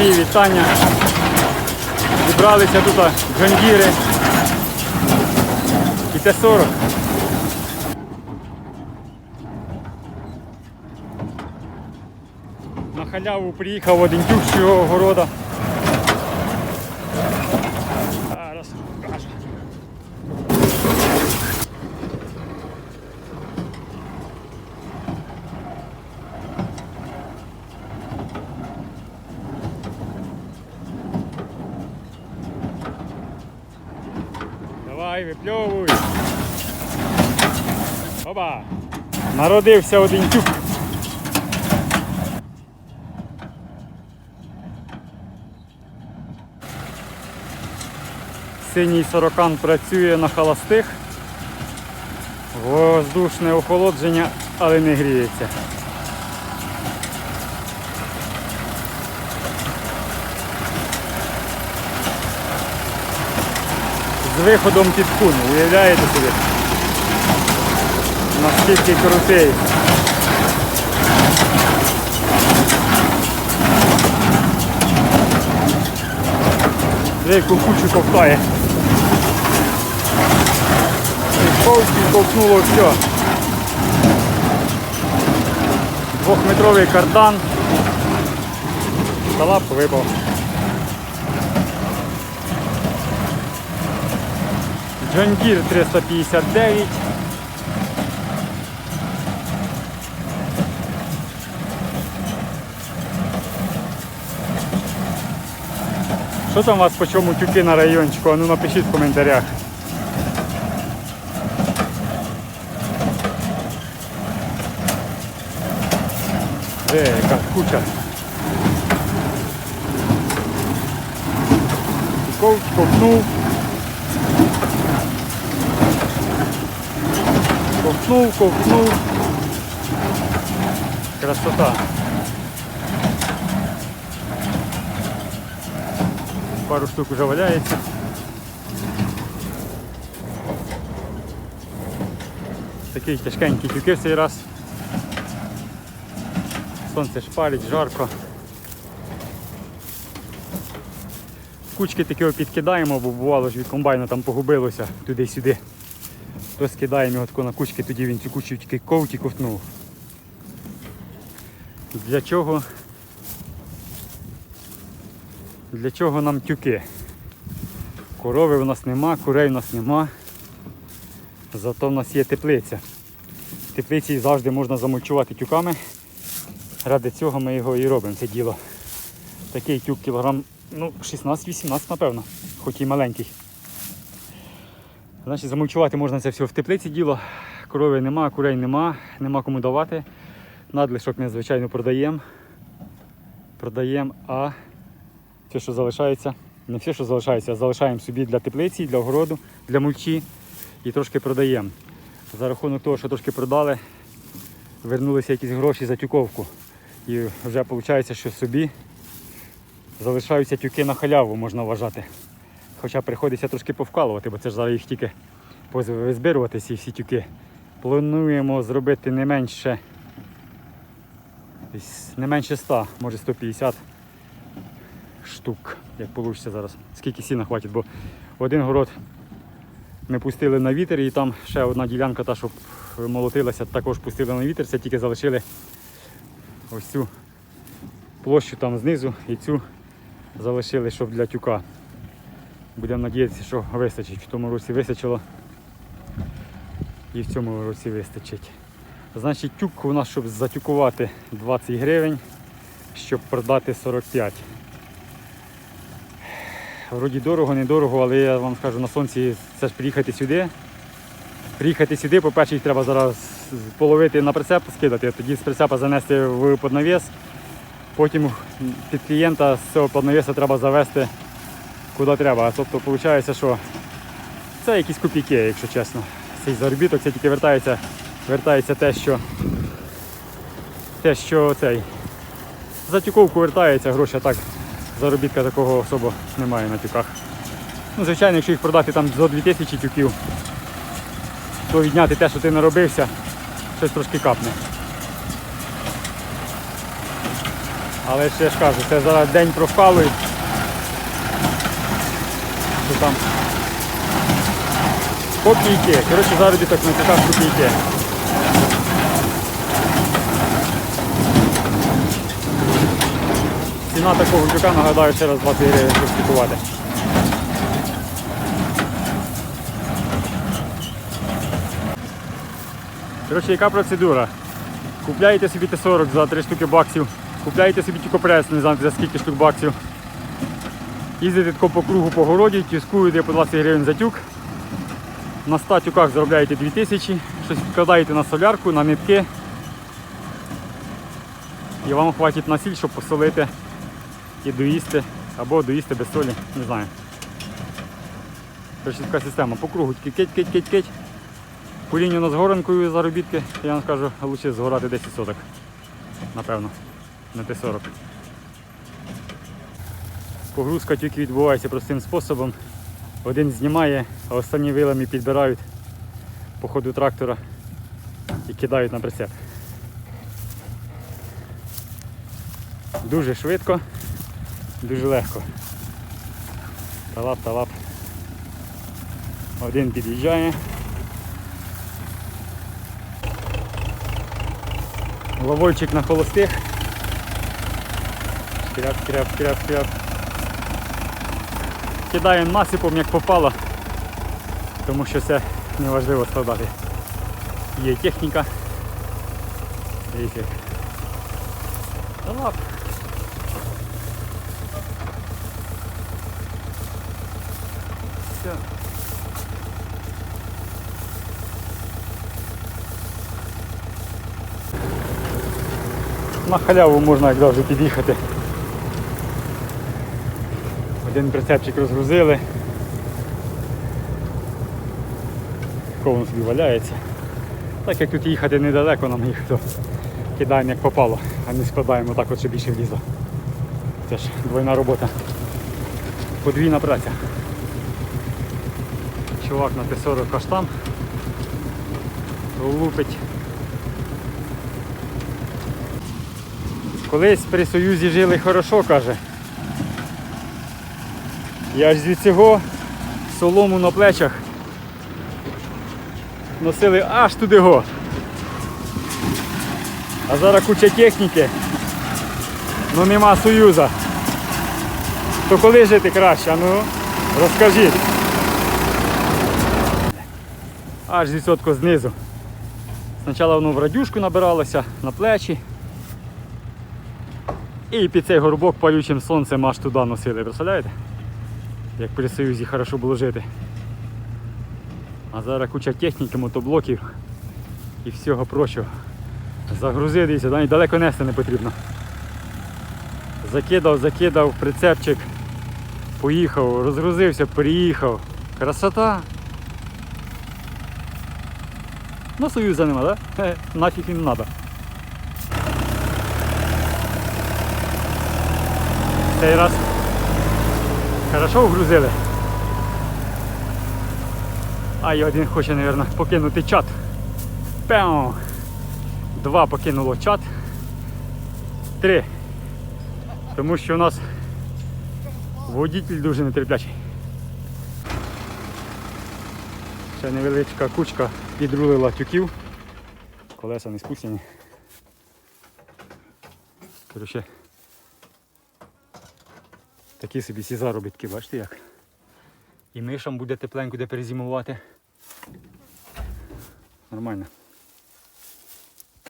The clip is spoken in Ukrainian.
Мої вітання. Зібралися тут джондіри і Т-40. На халяву приїхав один тюк з цього города. Зараз покажу. Давай, випльовуй. Оба. Народився один тюк. Синій сорокан працює на холостих. Воздушне охолодження, але не гріється. З виходом під кун, уявляєте собі? Наскільки крутий. Деяку кучу ковтає. І повністю ковтнуло все. Двохметровий кардан. Та лапку випав. Deere 359. Що там у вас по чому тюки на райончику? А ну напишіть в коментарях. Де, яка куча. Тюков, ковтнув. Ковтнув, ковтнув. Красота. Пару штук уже валяється. Такий тяжкенький тюки в цей раз. Сонце шпалить, жарко. Кучки такі підкидаємо, бо бувало ж від комбайна там погубилося туди-сюди. То скидаємо його тако на кучки, тоді він цю кучу тільки ковті ковтнув. Для чого? Для чого нам тюки? Корови в нас нема, курей в нас нема. Зато в нас є теплиця. В теплиці завжди можна замульчувати тюками. Ради цього ми його і робимо, це діло. Такий тюк кілограм ну, 16-18, напевно, хоч і маленький. Значить, замульчувати можна це все в теплиці діло. Корови нема, курей нема, нема кому давати. Надлишок ми, звичайно, продаємо. Продаємо, а все, що залишається, не все, що залишається, а залишаємо собі для теплиці, для огороду, для мульчі і трошки продаємо. За рахунок того, що трошки продали, вернулися якісь гроші за тюковку. І вже виходить, що собі залишаються тюки на халяву, можна вважати. Хоча приходиться трошки повкалувати, бо це ж зараз їх тільки визбирувати, ці всі тюки. Плануємо зробити не менше, не менше 100, може 150 штук, як вийде зараз. Скільки сіна хватить, бо один город ми пустили на вітер і там ще одна ділянка, та, що молотилася, також пустили на вітер, це тільки залишили ось цю площу там знизу і цю залишили, щоб для тюка. Будемо сподіватися, що вистачить. В тому році вистачило і в цьому році вистачить. Значить, тюк у нас, щоб затюкувати 20 гривень, щоб продати 45. Вроді дорого, недорого, але я вам скажу, на сонці це ж приїхати сюди. Приїхати сюди, по-перше, їх треба зараз половити на прицеп, скидати, тоді з прицепа занести в поднавіс. Потім під клієнта з цього поднавіса треба завести куди треба. Тобто виходить, що це якісь копійки, якщо чесно. Цей заробіток це тільки вертається, вертається те, що те, що цей. За тюковку вертається гроші, а так заробітка такого особо немає на тюках. Ну, Звичайно, якщо їх продати там за 2000 тюків, то відняти те, що ти наробився, щось трошки капне. Але ще ж кажу, це зараз день провкалують. Там? Копійки. Коротше, заробіток на ціках копійки. Ціна такого тюка, нагадаю, ще раз 20 гривень розпікувати. Коротше, яка процедура? Купляєте собі Т-40 за 3 штуки баксів, купляєте собі тюкопрес, не знаю за скільки штук баксів. Їздите по кругу по городі, тюскуєте по 20 гривень за тюк. На 100 тюках заробляєте 2000, щось відкладаєте на солярку, на нитки. І вам хватить на сіль, щоб посолити і доїсти, або доїсти без солі, не знаю. Коротше, така система. По кругу тільки кить, кить, кить, кить. Порівняно з горанкою заробітки, я вам скажу, краще згорати 10 соток. Напевно. На Т-40. Погрузка тільки відбувається простим способом. Один знімає, а останні вилами підбирають по ходу трактора і кидають на прицеп. Дуже швидко, дуже легко. Талап, талап. Один під'їжджає. Ловольчик на холостих. Шкряп, шкряп, шкряп, шкряп. Кидаємо насипом як попало, тому що це неважливо складати. Є техніка. Дивіться. Талап. Все. На халяву можна як завжди під'їхати. Один прицепчик розгрузили. Ковн собі валяється. Так як тут їхати недалеко нам їх, то кидаємо як попало, а не складаємо так от, щоб більше влізло. Це ж двойна робота. Подвійна праця. Чувак на Т-40 аж там лупить. Колись при Союзі жили хорошо, каже. Я ж від цього солому на плечах носили аж туди го. А зараз куча техніки, ну нема Союза. То коли жити краще? Ну, розкажіть. Аж відсотко знизу. Спочатку воно в радюшку набиралося на плечі. І під цей горбок палючим сонцем аж туди носили, представляєте? Як при Союзі хорошо було жити. А зараз куча техніки, мотоблоків і всього прочого. Загрузити дивіться, навіть далеко нести не потрібно. Закидав, закидав, прицепчик, поїхав, розгрузився, приїхав. Красота! Ну, Союза нема, да? Нафіг він надо. Цей раз хорошо вгрузили. А і один хоче, мабуть, покинути чат. Пяу. Два покинуло чат. Три. Тому що у нас водитель дуже нетерплячий. Ще невеличка кучка підрулила тюків. Колеса не спущені. Короче, такі собі всі заробітки, бачите як. І мишам буде тепленько де перезимувати. Нормально.